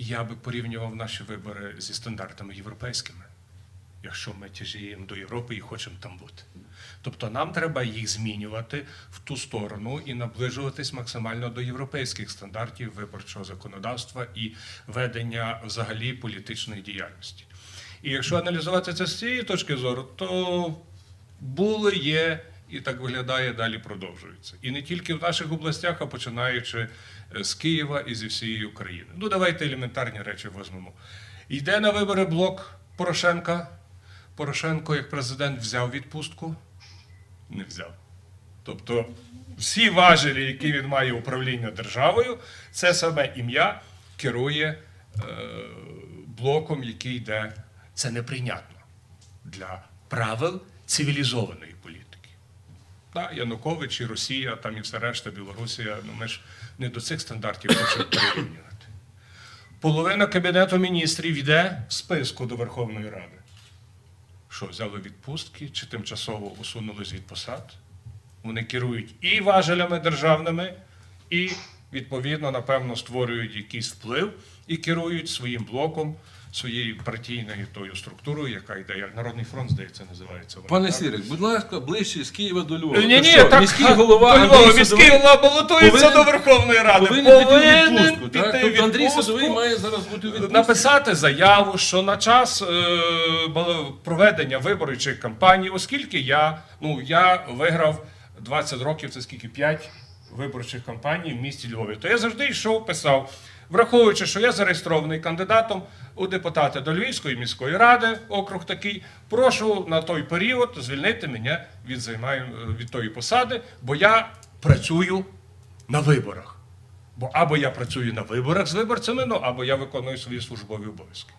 Я би порівнював наші вибори зі стандартами європейськими, якщо ми тяжіємо до Європи і хочемо там бути. Тобто нам треба їх змінювати в ту сторону і наближуватись максимально до європейських стандартів виборчого законодавства і ведення взагалі політичної діяльності. І якщо аналізувати це з цієї точки зору, то були, є і так виглядає, далі продовжується. І не тільки в наших областях, а починаючи е, з Києва і зі всієї України. Ну, давайте елементарні речі візьмемо. Йде на вибори блок Порошенка. Порошенко, як президент, взяв відпустку? Не взяв. Тобто всі важелі, які він має управління державою, це саме ім'я керує е, блоком, який йде. Це неприйнятно для правил цивілізованої політики. Так, Янукович і Росія, там і все решта, Білорусія, ну ми ж не до цих стандартів хочемо порівнювати. Половина Кабінету міністрів йде в списку до Верховної Ради. Що, взяли відпустки чи тимчасово усунулись від посад? Вони керують і важелями державними, і, відповідно, напевно, створюють якийсь вплив і керують своїм блоком, своєю партійною тою структурою, яка йде, як Народний фронт, здається, називається. Пане? Сірик, будь ласка, ближче з Києва до Львова. Ні, ні, так, міський голова до Львова, міський голова балотується до Верховної Ради. повинен піти відпустку. Так? Тобто Андрій. Садовий має зараз бути у відпустці. написати заяву, що на час е, проведення виборчих кампаній, оскільки я, ну, я виграв 20 років, це скільки 5 виборчих кампаній в місті Львові, то я завжди йшов, писав, враховуючи, що я зареєстрований кандидатом у депутати до Львівської міської ради, округ такий, прошу на той період звільнити мене від, займаю, від тої посади, бо я працюю на виборах. Бо або я працюю на виборах з виборцями, ну або я виконую свої службові обов'язки.